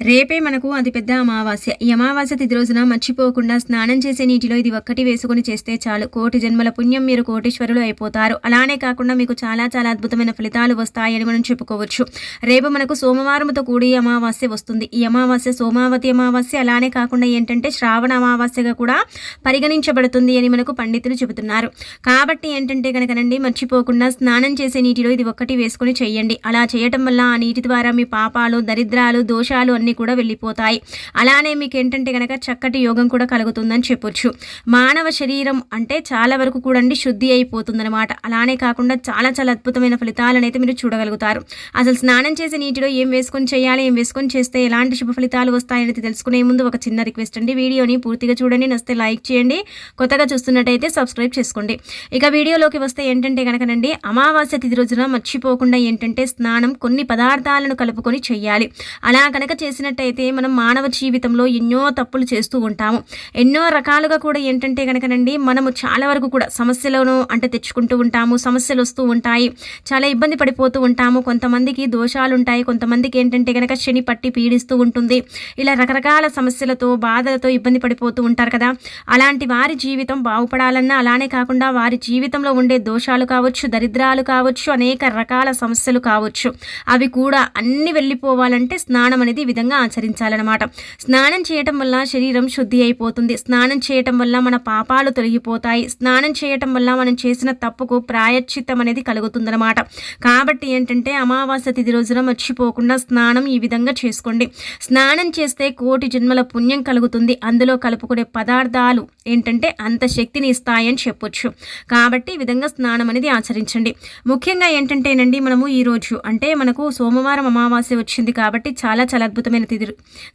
రేపే మనకు అతిపెద్ద అమావాస్య. ఈ అమావాస్య తిది రోజున మర్చిపోకుండా స్నానం చేసే నీటిలో ఇది ఒక్కటి వేసుకుని చేస్తే చాలు. కోటి జన్మల పుణ్యం మీరు కోటీశ్వరులు అయిపోతారు. అలానే కాకుండా మీకు చాలా చాలా అద్భుతమైన ఫలితాలు వస్తాయని మనం చెప్పుకోవచ్చు. రేపు మనకు సోమవారంతో కూడి అమావాస్య వస్తుంది. ఈ అమావాస్య సోమావతి అమావాస్య అలానే కాకుండా ఏంటంటే శ్రావణ అమావాస్యగా కూడా పరిగణించబడుతుంది అని మనకు పండితులు చెబుతున్నారు. కాబట్టి ఏంటంటే కనుకనండి మర్చిపోకుండా స్నానం చేసే నీటిలో ఇది ఒక్కటి వేసుకొని చేయండి. అలా చేయటం వల్ల ఆ నీటి ద్వారా మీ పాపాలు దరిద్రాలు దోషాలు అన్ని కూడా వెళ్ళిపోతాయి. అలానే మీకు ఏంటంటే కనుక చక్కటి యోగం కూడా కలుగుతుందని చెప్పొచ్చు. మానవ శరీరం అంటే చాలా వరకు కూడా అండి శుద్ధి అయిపోతుందన్నమాట. అలానే కాకుండా చాలా చాలా అద్భుతమైన ఫలితాలను అయితే మీరు చూడగలుగుతారు. అసలు స్నానం చేసే నీటిలో ఏం వేసుకొని చేయాలి ఏం వేసుకొని చేస్తే ఎలాంటి శుభ ఫలితాలు వస్తాయనేది తెలుసుకునే ముందు ఒక చిన్న రిక్వెస్ట్ అండి. వీడియోని పూర్తిగా చూడండి నస్తే లైక్ చేయండి. కొత్తగా చూస్తున్నట్టయితే సబ్స్క్రైబ్ చేసుకోండి. ఇక వీడియోలోకి వస్తే ఏంటంటే కనుకనండి అమావాస్య తిథి రోజున మర్చిపోకుండా ఏంటంటే స్నానం కొన్ని పదార్థాలను కలుపుకొని చేయాలి అలా కనుక చూసినట్టయితే మనం మానవ జీవితంలో ఎన్నో తప్పులు చేస్తూ ఉంటాము. ఎన్నో రకాలుగా కూడా ఏంటంటే కనుకనండి మనము చాలా వరకు కూడా సమస్యలను అంటే తెచ్చుకుంటూ ఉంటాము సమస్యలు వస్తూ ఉంటాయి చాలా ఇబ్బంది పడిపోతూ ఉంటాము. కొంతమందికి దోషాలు ఉంటాయి కొంతమందికి ఏంటంటే కనుక శని పట్టి పీడిస్తూ ఉంటుంది. ఇలా రకరకాల సమస్యలతో బాధలతో ఇబ్బంది పడిపోతూ ఉంటారు కదా. అలాంటి వారి జీవితం బాగుపడాలన్నా అలానే కాకుండా వారి జీవితంలో ఉండే దోషాలు కావచ్చు దరిద్రాలు కావచ్చు అనేక రకాల సమస్యలు కావచ్చు. అవి కూడా అన్ని వెళ్ళిపోవాలంటే స్నానం అనేది విధంగా విధంగా ఆచరించాలన్నమాట. స్నానం చేయటం వల్ల శరీరం శుద్ధి అయిపోతుంది. స్నానం చేయటం వల్ల మన పాపాలు తొలగిపోతాయి. స్నానం చేయటం వల్ల మనం చేసిన తప్పుకు ప్రాయశ్చిత్తం అనేది కలుగుతుందన్నమాట. కాబట్టి ఏంటంటే అమావాస్య తిథి రోజున మర్చిపోకుండా స్నానం ఈ విధంగా చేసుకోండి. స్నానం చేస్తే కోటి జన్మల పుణ్యం కలుగుతుంది. అందులో కలుపుకునే పదార్థాలు ఏంటంటే అంత శక్తిని ఇస్తాయని చెప్పొచ్చు. కాబట్టి ఈ విధంగా స్నానం అనేది ఆచరించండి. ముఖ్యంగా ఏంటంటేనండి మనము ఈరోజు అంటే మనకు సోమవారం అమావాస్య వచ్చింది కాబట్టి చాలా చాలా అద్భుతమైన తిథి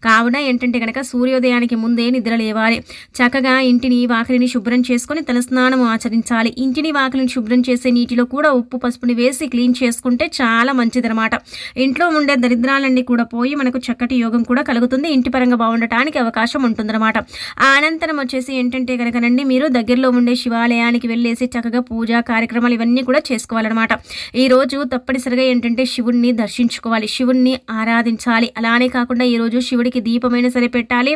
కావున ఏంటంటే కనుక సూర్యోదయానికి ముందే నిద్ర లేవాలి. చక్కగా ఇంటిని వాకిలిని శుభ్రం చేసుకొని తల స్నానం ఆచరించాలి. ఇంటిని వాకిలిని శుభ్రం చేసే నీటిలో కూడా ఉప్పు పసుపుని వేసి క్లీన్ చేసుకుంటే చాలా మంచిదనమాట ఇంట్లో ఉండే దరిద్రాలన్నీ కూడా పోయి మనకు చక్కటి యోగం కూడా కలుగుతుంది. ఇంటి పరంగా బాగుండటానికి అవకాశం ఉంటుందన్నమాట. అనంతరం వచ్చేసి ఏంటంటే కనుకనండి మీరు దగ్గరలో ఉండే శివాలయానికి వెళ్ళేసి చక్కగా పూజా కార్యక్రమాలు ఇవన్నీ కూడా చేసుకోవాలన్నమాట. ఈ రోజు తప్పనిసరిగా ఏంటంటే శివుణ్ణి దర్శించుకోవాలి. శివుణ్ణి ఆరాధించాలి. అలానే కాకుండా కాకుండా ఈరోజు శివుడికి దీపమైనా సరే పెట్టాలి.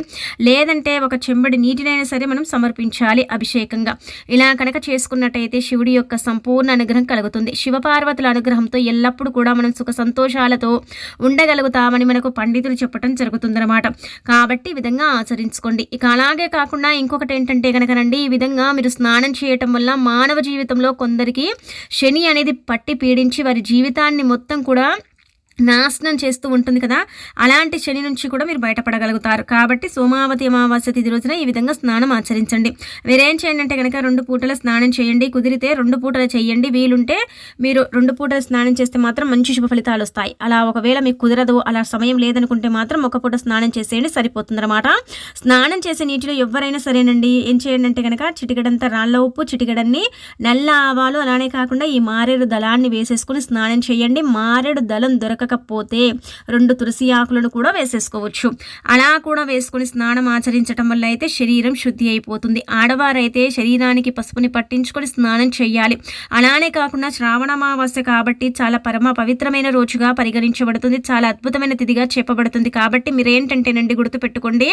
లేదంటే ఒక చెంబడి నీటినైనా సరే మనం సమర్పించాలి అభిషేకంగా. ఇలా కనుక చేసుకున్నట్టయితే శివుడి యొక్క సంపూర్ణ అనుగ్రహం కలుగుతుంది. శివపార్వతుల అనుగ్రహంతో ఎల్లప్పుడూ కూడా మనం సుఖ సంతోషాలతో ఉండగలుగుతామని మనకు పండితులు చెప్పడం జరుగుతుందన్నమాట. కాబట్టి ఈ విధంగా ఆచరించుకోండి. ఇక అలాగే కాకుండా ఇంకొకటి ఏంటంటే కనుకనండి ఈ విధంగా మీరు స్నానం చేయటం వల్ల మానవ జీవితంలో కొందరికి శని అనేది పట్టి పీడించి వారి జీవితాన్ని మొత్తం కూడా నాశనం చేస్తూ ఉంటుంది కదా అలాంటి శని నుంచి కూడా మీరు బయటపడగలుగుతారు. కాబట్టి సోమావతి అమావాస్య తిథి రోజున ఈ విధంగా స్నానం ఆచరించండి. మీరేం చేయండి అంటే కనుక రెండు పూటల స్నానం చేయండి కుదిరితే రెండు పూటలు చేయండి. వీలుంటే మీరు రెండు పూటలు స్నానం చేస్తే మాత్రం మంచి శుభ ఫలితాలు వస్తాయి. అలా ఒకవేళ మీకు కుదరదు అలా సమయం లేదనుకుంటే మాత్రం ఒక పూట స్నానం చేసేయండి సరిపోతుందన్నమాట. స్నానం చేసే నీటిలో ఎవరైనా సరేనండి. ఏం చేయండి అంటే కనుక చిటికడంత రాళ్ళ ఉప్పు చిటికడన్ని నల్ల ఆవాలు అలానే కాకుండా ఈ మారేడు దళాన్ని వేసేసుకుని స్నానం చేయండి. మారేడు దళం దొరక దొరకకపోతే రెండు తులసి ఆకులను కూడా వేసేసుకోవచ్చు. అలా కూడా వేసుకొని స్నానం ఆచరించడం వల్ల అయితే శరీరం శుద్ధి అయిపోతుంది. ఆడవారైతే శరీరానికి పసుపుని పట్టించుకొని స్నానం చేయాలి అలానే కాకుండా శ్రావణమావాస్య కాబట్టి చాలా పరమ పవిత్రమైన రోజుగా పరిగణించబడుతుంది. చాలా అద్భుతమైన తిథిగా చెప్పబడుతుంది. కాబట్టి మీరు ఏంటంటేనండి గుర్తుపెట్టుకోండి.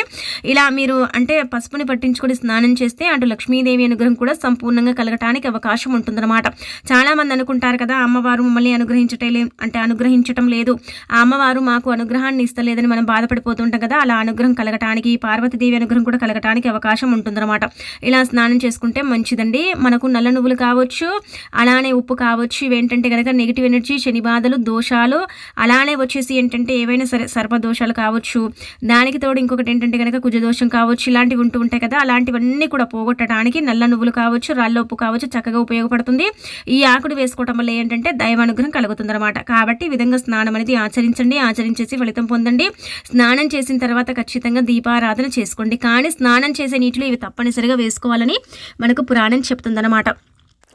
ఇలా మీరు అంటే పసుపుని పట్టించుకొని స్నానం చేస్తే అటు లక్ష్మీదేవి అనుగ్రహం కూడా సంపూర్ణంగా కలగటానికి అవకాశం ఉంటుందన్నమాట. చాలా మంది అనుకుంటారు కదా అమ్మవారు మమ్మల్ని అనుగ్రహించటం అంటే అనుగ్రహించటం లేదు లేదు. ఆ అమ్మవారు మాకు అనుగ్రహాన్ని ఇస్తలేదని మనం బాధపడిపోతుంటాం కదా అలా అనుగ్రహం కలగటానికి పార్వతీదేవి అనుగ్రహం కూడా కలగటానికి అవకాశం ఉంటుందన్నమాట. ఇలా స్నానం చేసుకుంటే మంచిదండి. మనకు నల్ల నువ్వులు కావచ్చు అలానే ఉప్పు కావచ్చు ఇవేంటంటే కనుక నెగిటివ్ ఎనర్జీ శని బాధలు దోషాలు అలానే వచ్చేసి ఏంటంటే ఏవైనా సరే సర్పదోషాలు కావచ్చు దానికి తోడు ఇంకొకటి ఏంటంటే కనుక కుజదోషం కావచ్చు ఇలాంటివి ఉంటూ ఉంటాయి కదా అలాంటివన్నీ కూడా పోగొట్టడానికి నల్ల నువ్వులు కావచ్చు రాళ్ళ ఉప్పు కావచ్చు చక్కగా ఉపయోగపడుతుంది. ఈ ఆకుడు వేసుకోవటం వల్ల ఏంటంటే దైవానుగ్రహం కలుగుతుంది అనమాట కాబట్టి ఈ విధంగా స్నానం అనేది ఆచరించండి ఆచరించేసి ఫలితం పొందండి. స్నానం చేసిన తర్వాత ఖచ్చితంగా దీపారాధన చేసుకోండి. కానీ స్నానం చేసే నీటిలో ఇవి తప్పనిసరిగా వేసుకోవాలని మనకు పురాణం చెప్తుందన్నమాట.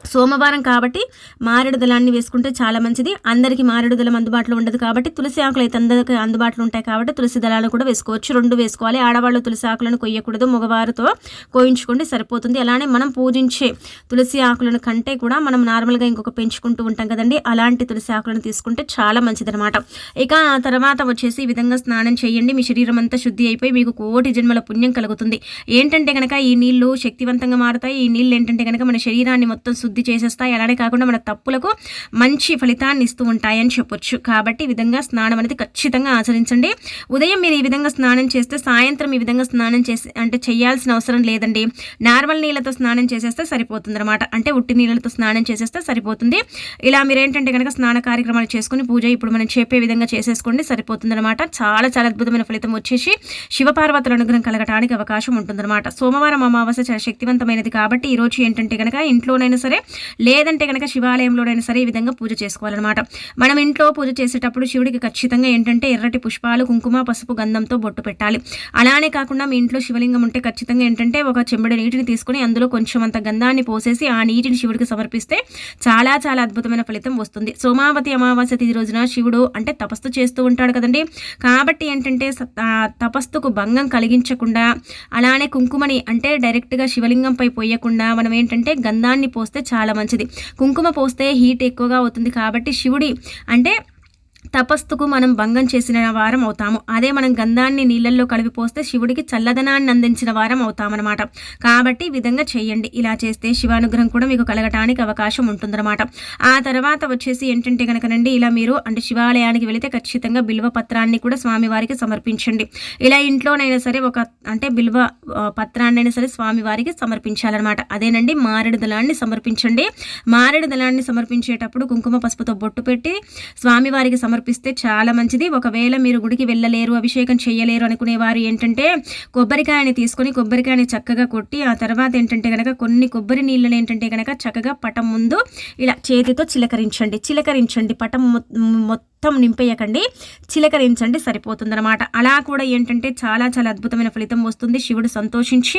సోమవారం కాబట్టి మారేడు దళాన్ని వేసుకుంటే చాలా మంచిది. అందరికీ మారేడు దళం అందుబాటులో ఉండదు కాబట్టి తులసి ఆకులు అయితే అందరికీ అందుబాటులో ఉంటాయి కాబట్టి తులసి దళాలను కూడా వేసుకోవచ్చు. రెండు వేసుకోవాలి. ఆడవాళ్ళు తులసి ఆకులను కొయ్యకూడదు. మగవారితో కోయించుకుంటే సరిపోతుంది. అలానే మనం పూజించే తులసి ఆకులను కంటే కూడా మనం నార్మల్గా ఇంకొక పెంచుకుంటూ ఉంటాం కదండి. అలాంటి తులసి ఆకులను తీసుకుంటే చాలా మంచిదనమాట ఇక ఆ తర్వాత వచ్చేసి ఈ విధంగా స్నానం చేయండి. మీ శరీరం అంతా శుద్ధి అయిపోయి మీకు కోటి జన్మల పుణ్యం కలుగుతుంది. ఏంటంటే కనుక ఈ నీళ్ళు శక్తివంతంగా మారుతాయి. ఈ నీళ్ళు ఏంటంటే కనుక మన శరీరాన్ని మొత్తం శుద్ధి చేసేస్తాయి. అలానే కాకుండా మన తప్పులకు మంచి ఫలితాన్ని ఇస్తూ ఉంటాయని చెప్పొచ్చు. కాబట్టి ఈ విధంగా స్నానం అనేది ఖచ్చితంగా ఆచరించండి. ఉదయం మీరు ఈ విధంగా స్నానం చేస్తే సాయంత్రం ఈ విధంగా స్నానం చేసి అంటే చేయాల్సిన అవసరం లేదండి. నార్మల్ నీళ్ళతో స్నానం చేసేస్తే సరిపోతుంది అనమాట అంటే ఉట్టి నీళ్ళతో స్నానం చేసేస్తే సరిపోతుంది. ఇలా మీరు ఏంటంటే కనుక స్నాన కార్యక్రమాలు చేసుకుని పూజ ఇప్పుడు మనం చెప్పే విధంగా చేసేసుకోండి సరిపోతుంది అనమాట చాలా చాలా అద్భుతమైన ఫలితం వచ్చేసి శివపార్వతుల అనుగ్రహం కలగటానికి అవకాశం ఉంటుందన్నమాట. సోమవారం అమావాస్య చాలా శక్తివంతమైనది. కాబట్టి ఈరోజు ఏంటంటే కనుక ఇంట్లోనైనా సరే లేదంటే కనుక శివాలయంలోనైనా సరే ఈ విధంగా పూజ చేసుకోవాలన్నమాట. మనం ఇంట్లో పూజ చేసేటప్పుడు శివుడికి ఖచ్చితంగా ఏంటంటే ఎర్రటి పుష్పాలు కుంకుమ పసుపు గంధంతో బొట్టు పెట్టాలి. అలానే కాకుండా మీ ఇంట్లో శివలింగం ఉంటే ఖచ్చితంగా ఏంటంటే ఒక చెంబడి నీటిని తీసుకుని అందులో కొంచెం అంత గంధాన్ని పోసేసి ఆ నీటిని శివుడికి సమర్పిస్తే చాలా చాలా అద్భుతమైన ఫలితం వస్తుంది. సోమావతి అమావాస్య తిథి రోజున శివుడు అంటే తపస్సు చేస్తూ ఉంటాడు కదండి. కాబట్టి ఏంటంటే తపస్సుకు భంగం కలిగించకుండా అలానే కుంకుమని అంటే డైరెక్ట్గా శివలింగంపై పోయకుండా మనం ఏంటంటే గంధాన్ని పోస్తే చాలా మంచిది. కుంకుమ పోస్తే హీట్ ఎక్కువగా అవుతుంది కాబట్టి శివుడి అంటే తపస్సుకు మనం భంగం చేసిన వారం అవుతాము. అదే మనం గంధాన్ని నీళ్ళల్లో కలిపిపోస్తే శివుడికి చల్లదనాన్ని అందించిన వారం అవుతామన్నమాట. కాబట్టి ఈ విధంగా చేయండి. ఇలా చేస్తే శివానుగ్రహం కూడా మీకు కలగటానికి అవకాశం ఉంటుందన్నమాట. ఆ తర్వాత వచ్చేసి ఏంటంటే కనుకనండి ఇలా మీరు అంటే శివాలయానికి వెళితే ఖచ్చితంగా బిల్వ పత్రాన్ని కూడా స్వామివారికి సమర్పించండి. ఇలా ఇంట్లోనైనా సరే ఒక అంటే బిల్వ పత్రాన్నైనా సరే స్వామివారికి సమర్పించాలన్నమాట. అదేనండి మారేడు దళాన్ని సమర్పించండి. మారేడు దళాన్ని సమర్పించేటప్పుడు కుంకుమ పసుపుతో బొట్టు పెట్టి స్వామివారికి సమర్ప సమర్పిస్తే చాలా మంచిది. ఒకవేళ మీరు గుడికి వెళ్ళలేరు అభిషేకం చేయలేరు అనుకునేవారు ఏంటంటే కొబ్బరికాయని తీసుకొని కొబ్బరికాయని చక్కగా కొట్టి ఆ తర్వాత ఏంటంటే కనుక కొన్ని కొబ్బరి నీళ్ళని ఏంటంటే కనుక చక్కగా పటం ముందు ఇలా చేతితో చిలకరించండి చిలకరించండి. పటం మొత్తం మొత్తం నింపేయకండి. చిలకరించండి సరిపోతుందనమాట అలా కూడా ఏంటంటే చాలా చాలా అద్భుతమైన ఫలితం వస్తుంది. శివుడు సంతోషించి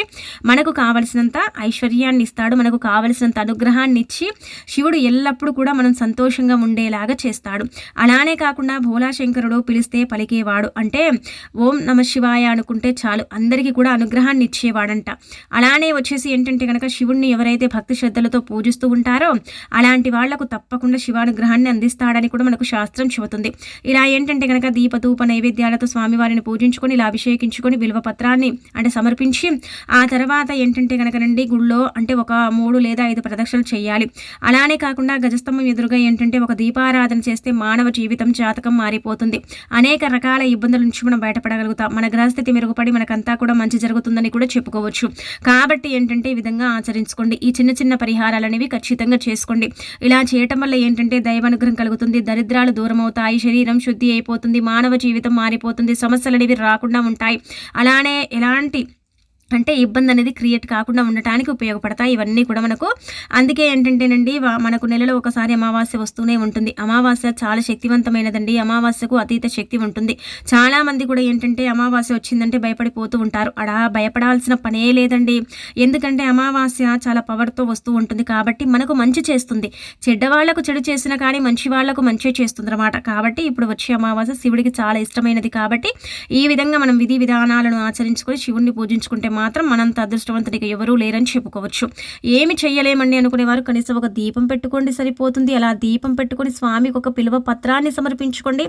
మనకు కావలసినంత ఐశ్వర్యాన్ని ఇస్తాడు మనకు కావలసినంత అనుగ్రహాన్ని ఇచ్చి శివుడు ఎల్లప్పుడూ కూడా మనం సంతోషంగా ఉండేలాగా చేస్తాడు. అలానే కాకుండా భోలాశంకరుడు పిలిస్తే పలికేవాడు అంటే ఓం నమ శివాయ అనుకుంటే చాలు అందరికీ కూడా అనుగ్రహాన్ని ఇచ్చేవాడంట. అలానే వచ్చేసి ఏంటంటే కనుక శివుణ్ణి ఎవరైతే భక్తి శ్రద్ధలతో పూజిస్తూ ఉంటారో అలాంటి వాళ్ళకు తప్పకుండా శివానుగ్రహాన్ని అందిస్తాడని కూడా మనకు శాస్త్రం చెబుతుంది. అవుతుంది ఇలా ఏంటంటే కనుక దీపధూప నైవేద్యాలతో స్వామివారిని పూజించుకొని ఇలా అభిషేకించుకొని విలువ పత్రాన్ని అంటే సమర్పించి ఆ తర్వాత ఏంటంటే కనుక నండి గుళ్ళో అంటే ఒక మూడు లేదా ఐదు ప్రదక్షిణలు చేయాలి. అలానే కాకుండా గజస్తంభం ఎదురుగా ఏంటంటే ఒక దీపారాధన చేస్తే మానవ జీవితం జాతకం మారిపోతుంది. అనేక రకాల ఇబ్బందుల నుంచి మనం బయటపడగలుగుతాం. మన గ్రహస్థితి మెరుగుపడి మనకంతా కూడా మంచి జరుగుతుందని కూడా చెప్పుకోవచ్చు. కాబట్టి ఏంటంటే ఈ విధంగా ఆచరించుకోండి. ఈ చిన్న చిన్న పరిహారాలు అనేవి ఖచ్చితంగా చేసుకోండి. ఇలా చేయటం వల్ల ఏంటంటే దైవానుగ్రహం కలుగుతుంది. దరిద్రాలు దూరం అవుతాయి అవుతాయి శరీరం శుద్ధి అయిపోతుంది మానవ జీవితం మారిపోతుంది సమస్యలు అనేవి రాకుండా ఉంటాయి. అలానే ఎలాంటి అంటే ఇబ్బంది అనేది క్రియేట్ కాకుండా ఉండటానికి ఉపయోగపడతాయి. ఇవన్నీ కూడా మనకు అందుకే ఏంటంటేనండి మనకు నెలలో ఒకసారి అమావాస్య వస్తూనే ఉంటుంది. అమావాస్య చాలా శక్తివంతమైనదండి. అమావాస్యకు అతీత శక్తి ఉంటుంది. చాలా మంది కూడా ఏంటంటే అమావాస్య వచ్చిందంటే భయపడిపోతూ ఉంటారు. అడా భయపడాల్సిన పనే లేదండి. ఎందుకంటే అమావాస్య చాలా పవర్తో వస్తూ ఉంటుంది కాబట్టి మనకు మంచి చేస్తుంది. చెడ్డవాళ్ళకు చెడు చేసిన కానీ మంచి వాళ్ళకు మంచి చేస్తుంది అనమాట కాబట్టి ఇప్పుడు వచ్చే అమావాస్య శివుడికి చాలా ఇష్టమైనది కాబట్టి ఈ విధంగా మనం విధి విధానాలను ఆచరించుకొని శివుణ్ణి పూజించుకుంటే మాత్రం మనంత అదృష్టవంతుడిగా ఎవరూ లేరని చెప్పుకోవచ్చు. ఏమి చేయలేమండి అనుకునేవారు. కనీసం ఒక దీపం పెట్టుకోండి సరిపోతుంది. అలా దీపం పెట్టుకొని స్వామికి ఒక పిలువ పత్రాన్ని సమర్పించుకోండి.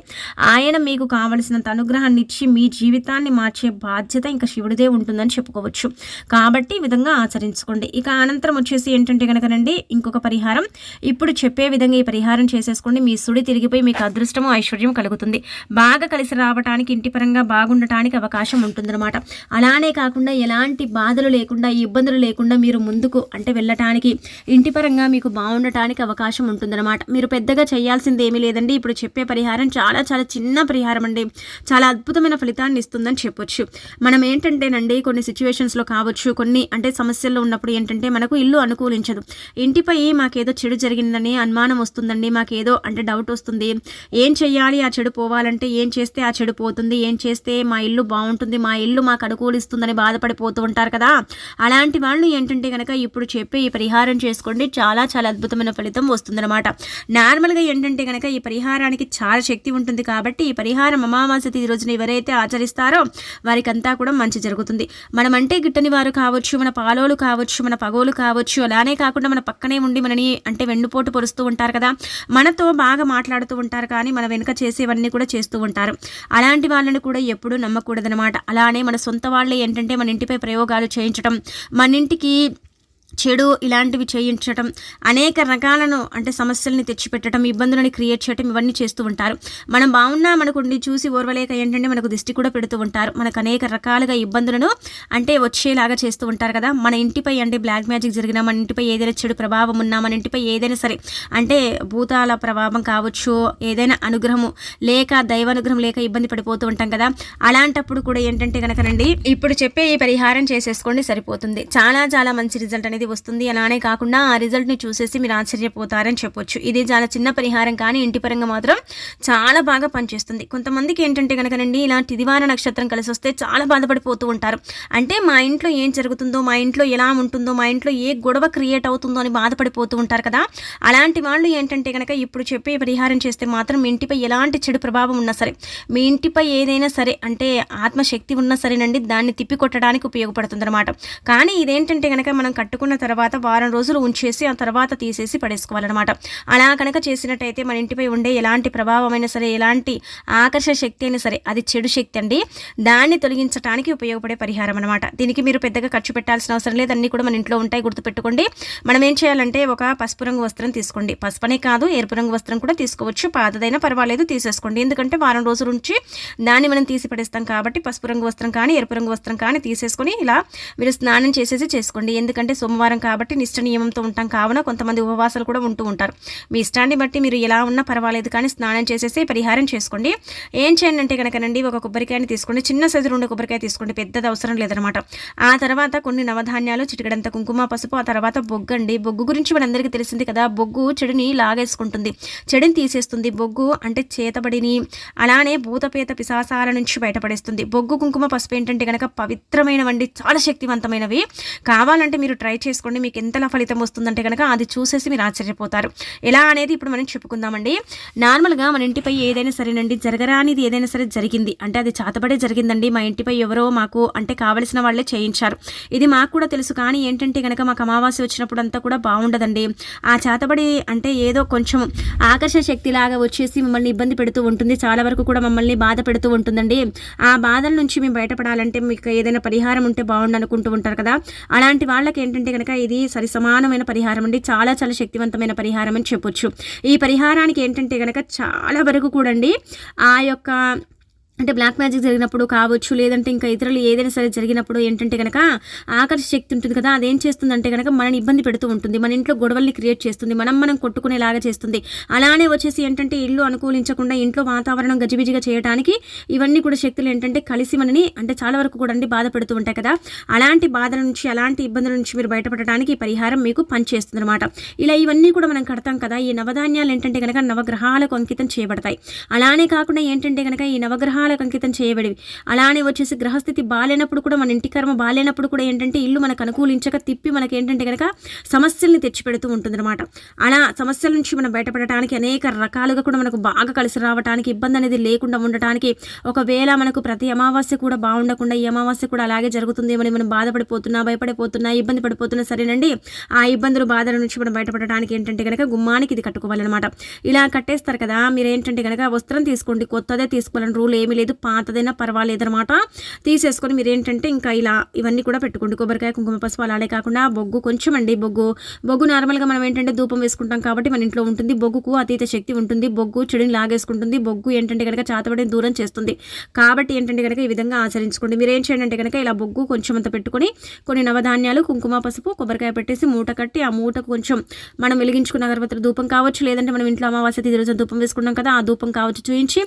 ఆయన మీకు కావలసినంత అనుగ్రహాన్ని ఇచ్చి మీ జీవితాన్ని మార్చే బాధ్యత ఇంకా శివుడిదే ఉంటుందని చెప్పుకోవచ్చు. కాబట్టి ఈ విధంగా ఆచరించుకోండి. ఇక అనంతరం వచ్చేసి ఏంటంటే కనుకనండి ఇంకొక పరిహారం. ఇప్పుడు చెప్పే విధంగా ఈ పరిహారం చేసేసుకోండి. మీ సుడి తిరిగిపోయి మీకు అదృష్టము ఐశ్వర్యం కలుగుతుంది. బాగా కలిసి రావడానికి ఇంటి పరంగా బాగుండటానికి అవకాశం ఉంటుందన్నమాట. అలానే కాకుండా ఎలా ఎలాంటి బాధలు లేకుండా ఇబ్బందులు లేకుండా మీరు ముందుకు అంటే వెళ్ళటానికి ఇంటి పరంగా మీకు బాగుండటానికి అవకాశం ఉంటుందన్నమాట. మీరు పెద్దగా చేయాల్సింది ఏమీ లేదండి. ఇప్పుడు చెప్పే పరిహారం చాలా చాలా చిన్న పరిహారం అండి. చాలా అద్భుతమైన ఫలితాన్ని ఇస్తుందని చెప్పొచ్చు. మనం ఏంటంటేనండి కొన్ని సిచ్యువేషన్స్లో కావచ్చు కొన్ని అంటే సమస్యల్లో ఉన్నప్పుడు ఏంటంటే మనకు ఇల్లు అనుకూలించదు. ఇంటిపై మాకేదో చెడు జరిగిందని అనుమానం వస్తుందండి మాకేదో అంటే డౌట్ వస్తుంది. ఏం చేయాలి ఆ చెడు పోవాలంటే ఏం చేస్తే ఆ చెడు పోతుంది? ఏం చేస్తే మా ఇల్లు బాగుంటుంది? మా ఇల్లు మాకు అనుకూలిస్తుందని బాధపడిపో బాధపడిపోతూ ఉంటారు కదా. అలాంటి వాళ్ళు ఏంటంటే కనుక ఇప్పుడు చెప్పే ఈ పరిహారం చేసుకోండి చాలా చాలా అద్భుతమైన ఫలితం వస్తుందన్నమాట. నార్మల్గా ఏంటంటే కనుక ఈ పరిహారానికి చాలా శక్తి ఉంటుంది కాబట్టి ఈ పరిహారం అమావాస్య తిథి రోజున ఎవరైతే ఆచరిస్తారో వారికి అంతా కూడా మంచి జరుగుతుంది. మనం అంటే గిట్టని వారు కావచ్చు మన పాలోలు కావచ్చు మన పగోలు కావచ్చు అలానే కాకుండా మన పక్కనే ఉండి మనని అంటే వెన్నుపోటు పొరుస్తూ ఉంటారు కదా. మనతో బాగా మాట్లాడుతూ ఉంటారు కానీ మన వెనుక చేసేవన్నీ కూడా చేస్తూ ఉంటారు. అలాంటి వాళ్ళని కూడా ఎప్పుడూ నమ్మకూడదనమాట అలానే మన సొంత వాళ్ళే ఏంటంటే మన ఇంటి ప్రయోగాలు చేయించడం మన ఇంటికి చెడు ఇలాంటివి చేయించటం అనేక రకాలను అంటే సమస్యల్ని తెచ్చిపెట్టడం ఇబ్బందులని క్రియేట్ చేయడం ఇవన్నీ చేస్తూ ఉంటారు. మనం బాగున్నా అనుకోండి చూసి ఓర్వలేక ఏంటంటే మనకు దిష్టి కూడా పెడుతూ ఉంటారు. మనకు అనేక రకాలుగా ఇబ్బందులను అంటే వచ్చేలాగా చేస్తూ ఉంటారు కదా. మన ఇంటిపై అంటే బ్లాక్ మ్యాజిక్ జరిగిన మన ఇంటిపై ఏదైనా చెడు ప్రభావం ఉన్నా మన ఇంటిపై ఏదైనా సరే అంటే భూతాల ప్రభావం కావచ్చు ఏదైనా అనుగ్రహము లేక దైవానుగ్రహం లేక ఇబ్బంది పడిపోతూ ఉంటాం కదా. అలాంటప్పుడు కూడా ఏంటంటే కనుకనండి ఇప్పుడు చెప్పే ఈ పరిహారం చేసేసుకోండి సరిపోతుంది. చాలా చాలా మంచి రిజల్ట్ అనేది వస్తుంది. అలానే కాకుండా ఆ రిజల్ట్ని చూసేసి మీరు ఆశ్చర్యపోతారని చెప్పొచ్చు. ఇది చాలా చిన్న పరిహారం కానీ ఇంటి పరంగా మాత్రం చాలా బాగా పనిచేస్తుంది. కొంతమందికి ఏంటంటే కనుకనండి ఇలాంటి తిదివార నక్షత్రం కలిసి వస్తే చాలా బాధపడిపోతూ ఉంటారు. అంటే మా ఇంట్లో ఏం జరుగుతుందో మా ఇంట్లో ఎలా ఉంటుందో మా ఇంట్లో ఏ గొడవ క్రియేట్ అవుతుందో అని బాధపడిపోతూ ఉంటారు కదా. అలాంటి వాళ్ళు ఏంటంటే కనుక ఇప్పుడు చెప్పే పరిహారం చేస్తే మాత్రం మీ ఇంటిపై ఎలాంటి చెడు ప్రభావం ఉన్నా సరే మీ ఇంటిపై ఏదైనా సరే అంటే ఆత్మశక్తి ఉన్నా సరేనండి దాన్ని తిప్పికొట్టడానికి ఉపయోగపడుతుంది అనమాట కానీ ఇదేంటంటే కనుక మనం కట్టుకున్న తర్వాత వారం రోజులు ఉంచేసి ఆ తర్వాత తీసేసి పడేసుకోవాలన్నమాట. అలా కనుక చేసినట్టయితే మన ఇంటిపై ఉండే ఎలాంటి ప్రభావమైనా సరే ఎలాంటి ఆకర్షణ శక్తి అయినా సరే అది చెడు శక్తి అండి. దాన్ని తొలగించడానికి ఉపయోగపడే పరిహారం అనమాట దీనికి మీరు పెద్దగా ఖర్చు పెట్టాల్సిన అవసరం లేదు. అన్నీ కూడా మన ఇంట్లో ఉంటాయి గుర్తుపెట్టుకోండి. మనం ఏం చేయాలంటే ఒక పసుపు రంగు వస్త్రం తీసుకోండి. పసుపనే కాదు ఎరుపు రంగు వస్త్రం కూడా తీసుకోవచ్చు. పాతదైనా పర్వాలేదు తీసేసుకోండి. ఎందుకంటే వారం రోజుల నుంచి దాన్ని మనం తీసి పడేస్తాం కాబట్టి పసుపు రంగు వస్త్రం కానీ ఎరుపు రంగు వస్త్రం కానీ తీసేసుకొని ఇలా మీరు స్నానం చేసేసి చేసుకోండి. ఎందుకంటే సోమవారం కాబట్టి నిష్ట నియమంతో ఉంటాం. కావున కొంతమంది ఉపవాసాలు కూడా ఉంటూ ఉంటారు. మీ ఇష్టాన్ని బట్టి మీరు ఎలా ఉన్నా పర్వాలేదు కానీ స్నానం చేసేసి పరిహారం చేసుకోండి. ఏం చేయండి అంటే కనుకనండి ఒక కొబ్బరికాయని తీసుకోండి. చిన్న సైజు ఉండే కొబ్బరికాయ తీసుకోండి. పెద్దది అవసరం లేదనమాట. ఆ తర్వాత కొన్ని నవధాన్యాలు చిటికడంత కుంకుమ పసుపు ఆ తర్వాత బొగ్గండి. బొగ్గు గురించి మనందరికీ తెలిసింది కదా బొగ్గు చెడుని లాగేసుకుంటుంది. చెడుని తీసేస్తుంది. బొగ్గు అంటే చేతబడిని అలానే భూతపేత పిశాసాల నుంచి బయటపడేస్తుంది. బొగ్గు కుంకుమ పసుపు ఏంటంటే కనుక పవిత్రమైనవండి చాలా శక్తివంతమైనవి. కావాలంటే మీరు ట్రై చేసుకోండి. మీకు ఎంతలా ఫలితం వస్తుందంటే కనుక అది చూసేసి మీరు ఆశ్చర్యపోతారు. ఎలా అనేది ఇప్పుడు మనం చెప్పుకుందామండి. నార్మల్గా మన ఇంటిపై ఏదైనా సరేనండి జరగరానిది ఏదైనా సరే జరిగింది. అంటే అది చాతబడే జరిగిందండి. మా ఇంటిపై ఎవరో మాకు అంటే కావలసిన వాళ్ళే చేయించారు. ఇది మాకు కూడా తెలుసు. కానీ ఏంటంటే కనుక మాకు అమావాస్య వచ్చినప్పుడు అంతా కూడా బాగుండదండి. ఆ చాతబడి అంటే ఏదో కొంచెం ఆకర్షణ శక్తి లాగా వచ్చేసి మిమ్మల్ని ఇబ్బంది పెడుతూ ఉంటుంది. చాలా వరకు కూడా మమ్మల్ని బాధ పెడుతూ ఉంటుందండి. ఆ బాధల నుంచి మేము బయటపడాలంటే మీకు ఏదైనా పరిహారం ఉంటే బాగుండు అనుకుంటూ ఉంటారు కదా. అలాంటి వాళ్ళకి ఏంటంటే కనుక ఇది సరి సమానమైన పరిహారం అండి. చాలా చాలా శక్తివంతమైన పరిహారం అని చెప్పొచ్చు. ఈ పరిహారానికి ఏంటంటే కనుక చాలా వరకు కూడండి ఆ యొక్క అంటే బ్లాక్ మ్యాజిక్ జరిగినప్పుడు కావచ్చు లేదంటే ఇంకా ఇతరులు ఏదైనా సరే జరిగినప్పుడు ఏంటంటే కనుక ఆకర్ష శక్తి ఉంటుంది కదా అదేం చేస్తుందంటే కనుక మనని ఇబ్బంది పెడుతూ ఉంటుంది. మన ఇంట్లో గొడవల్ని క్రియేట్ చేస్తుంది. మనం మనం కొట్టుకునేలాగా చేస్తుంది. అలానే వచ్చేసి ఏంటంటే ఇల్లు అనుకూలించకుండా ఇంట్లో వాతావరణం గజిబిజిగా చేయడానికి ఇవన్నీ కూడా శక్తులు ఏంటంటే కలిసి మనని అంటే చాలా వరకు కూడా అండి బాధ పెడుతూ ఉంటాయి కదా. అలాంటి బాధల నుంచి అలాంటి ఇబ్బందుల నుంచి మీరు బయటపడటానికి పరిహారం మీకు పనిచేస్తుంది అనమాట ఇలా ఇవన్నీ కూడా మనం కడతాం కదా ఈ నవధాన్యాలు ఏంటంటే కనుక నవగ్రహాలకు అంకితం చేయబడతాయి. అలానే కాకుండా ఏంటంటే కనుక ఈ గ్రహాలకు అంకితం చేయబడివి. అలానే వచ్చేసి గ్రహస్థితి బాగాలేనప్పుడు కూడా మన ఇంటి కర్మ బాగాలేనప్పుడు కూడా ఏంటంటే ఇల్లు మనకు అనుకూలించక తిప్పి మనకి ఏంటంటే కనుక సమస్యల్ని తెచ్చిపెడుతూ ఉంటుందన్నమాట. అలా సమస్యల నుంచి మనం బయటపడటానికి అనేక రకాలుగా కూడా మనకు బాగా కలిసి రావడానికి ఇబ్బంది అనేది లేకుండా ఉండటానికి ఒకవేళ మనకు ప్రతి అమావాస్య కూడా బాగుండకుండా ఈ అమావాస్య కూడా అలాగే జరుగుతుందేమని మనం బాధపడిపోతున్నా భయపడిపోతున్నా ఇబ్బంది పడిపోతున్నా సరేనండి ఆ ఇబ్బందులు బాధల నుంచి మనం బయటపడడానికి ఏంటంటే కనుక గుమ్మానికి ఇది కట్టుకోవాలన్నమాట. ఇలా కట్టేస్తారు కదా మీరు ఏంటంటే కనుక వస్త్రం తీసుకోండి కొత్తదే తీసుకోవాలని రూల్ ఏమీ లేదు పాతదైనా పర్వాలేదు అనమాట తీసేసుకొని మీరు ఏంటంటే ఇంకా ఇలా ఇవన్నీ కూడా పెట్టుకోండి. కొబ్బరికాయ కుంకుమ పసుపు అలానే కాకుండా బొగ్గు కొంచెం అండి బొగ్గు బొగ్గు నార్మల్గా మనం ఏంటంటే ధూపం వేసుకుంటాం కాబట్టి మన ఇంట్లో ఉంటుంది. బొగ్గుకు అతీత శక్తి ఉంటుంది. బొగ్గు చెడుని లాగేసుకుంటుంది. బొగ్గు ఏంటంటే కనుక చాతబడిని దూరం చేస్తుంది. కాబట్టి ఏంటంటే కనుక ఈ విధంగా ఆచరించుకోండి. మీరు ఏం చేయండి అంటే కనుక ఇలా బొగ్గు కొంచెం అంత పెట్టుకొని కొన్ని నవధాన్యాలు కుంకుమ పసుపు కొబ్బరికాయ పెట్టేసి మూట కట్టి ఆ మూటకు కొంచెం మనం వెలిగించుకున్న అగరబత్తుల ధూపం కావచ్చు. లేదంటే మనం ఇంట్లో అమావాస్య తిథి రోజు ధూపం వేసుకున్నాం కదా ఆ ధూపం కావచ్చు చూయించి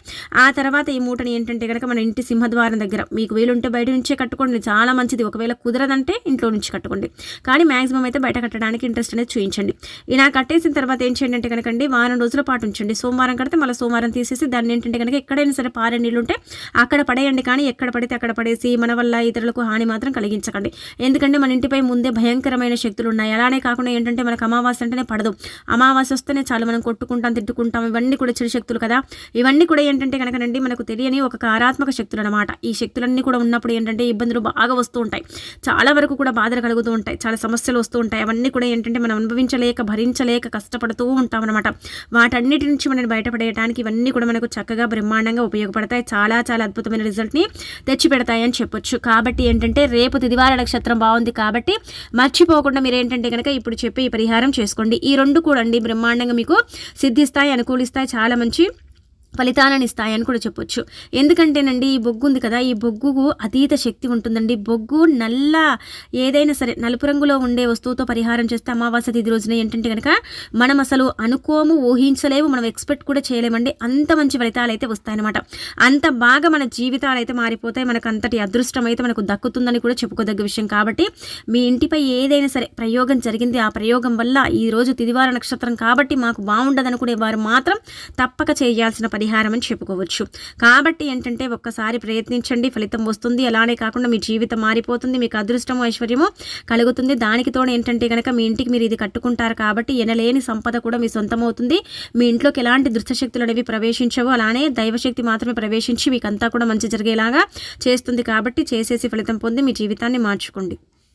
ఆ తర్వాత ఈ మూటని ఏంటంటే కనుక మన ఇంటి సింహద్వారం దగ్గర మీకు వీలుంటే బయట నుంచే కట్టుకోండి. చాలా మంచిది. ఒకవేళ కుదరదంటే ఇంట్లో నుంచి కట్టుకోండి. కానీ మాక్సిమం అయితే బయట కట్టడానికి ఇంట్రెస్ట్ అనేది చూపించండి. ఇలా కట్టేసిన తర్వాత ఏం చేయండి అంటే కనుకండి వారం రోజుల పాటు ఉంచండి. సోమవారం కడితే మళ్ళీ సోమవారం తీసేసి దాన్ని ఏంటంటే కనుక ఎక్కడైనా సరే పారే నీళ్ళు ఉంటే అక్కడ పడేయండి. కానీ ఎక్కడ పడితే అక్కడ పడేసి మన వల్ల ఇతరులకు హాని మాత్రం కలిగించకండి. ఎందుకంటే మన ఇంటిపై ముందే భయంకరమైన శక్తులు ఉన్నాయి. అలానే కాకుండా ఏంటంటే మనకు అమావాస్య అంటేనే పడదు. అమావాస్య వస్తేనే చాలు. మనం కొట్టుకుంటాం తిట్టుకుంటాం. ఇవన్నీ కూడా చెడు శక్తులు కదా. ఇవన్నీ కూడా ఏంటంటే కనుకనండి మనకు తెలియని ఒక కారాత్మక శక్తులు అనమాట ఈ శక్తులన్నీ కూడా ఉన్నప్పుడు ఏంటంటే ఇబ్బందులు బాగా వస్తూ ఉంటాయి. చాలా వరకు కూడా బాధలు కలుగుతూ ఉంటాయి. చాలా సమస్యలు వస్తూ ఉంటాయి. అవన్నీ కూడా ఏంటంటే మనం అనుభవించలేక భరించలేక కష్టపడుతూ ఉంటాం అనమాట వాటన్నిటి నుంచి మనం బయటపడేయడానికి ఇవన్నీ కూడా మనకు చక్కగా బ్రహ్మాండంగా ఉపయోగపడతాయి. చాలా చాలా అద్భుతమైన రిజల్ట్ని తెచ్చిపెడతాయి అని చెప్పొచ్చు. కాబట్టి ఏంటంటే రేపు తిదివార నక్షత్రం బాగుంది కాబట్టి మర్చిపోకుండా మీరు ఏంటంటే కనుక ఇప్పుడు చెప్పి ఈ పరిహారం చేసుకోండి. ఈ రెండు కూడా అండి బ్రహ్మాండంగా మీకు సిద్ధిస్తాయి అనుకూలిస్తాయి. చాలా మంచి ఫలితాలను ఇస్తాయని కూడా చెప్పొచ్చు. ఎందుకంటేనండి ఈ బొగ్గు ఉంది కదా ఈ బొగ్గుకు అతీత శక్తి ఉంటుందండి. బొగ్గు నల్ల ఏదైనా సరే నలుపు రంగులో ఉండే వస్తువుతో పరిహారం చేస్తే అమావాస్య తిథి రోజున ఏంటంటే కనుక మనం అసలు అనుకోము ఊహించలేము మనం ఎక్స్పెక్ట్ కూడా చేయలేమండి. అంత మంచి ఫలితాలు అయితే వస్తాయన్నమాట. అంత బాగా మన జీవితాలు అయితే మారిపోతాయి. మనకు అంతటి అదృష్టం అయితే మనకు దక్కుతుందని కూడా చెప్పుకోదగ్గ విషయం కాబట్టి మీ ఇంటిపై ఏదైనా సరే ప్రయోగం జరిగింది. ఆ ప్రయోగం వల్ల ఈ రోజు తిదివార నక్షత్రం కాబట్టి మాకు బాగుండదనుకునే వారు మాత్రం తప్పక చేయాల్సిన పని పరిహారం అని చెప్పుకోవచ్చు. కాబట్టి ఏంటంటే ఒక్కసారి ప్రయత్నించండి ఫలితం వస్తుంది. అలానే కాకుండా మీ జీవితం మారిపోతుంది మీకు అదృష్టము ఐశ్వర్యము కలుగుతుంది. దానికి తోడు ఏంటంటే కనుక మీ ఇంటికి మీరు ఇది కట్టుకుంటారు కాబట్టి ఎనలేని సంపద కూడా మీ సొంతమవుతుంది. మీ ఇంట్లోకి ఎలాంటి దుష్టశక్తులు అనేవి ప్రవేశించవు. అలానే దైవశక్తి మాత్రమే ప్రవేశించి మీకు అంతా కూడా మంచి జరిగేలాగా చేస్తుంది కాబట్టి చేసేసి ఫలితం పొంది మీ జీవితాన్ని మార్చుకోండి.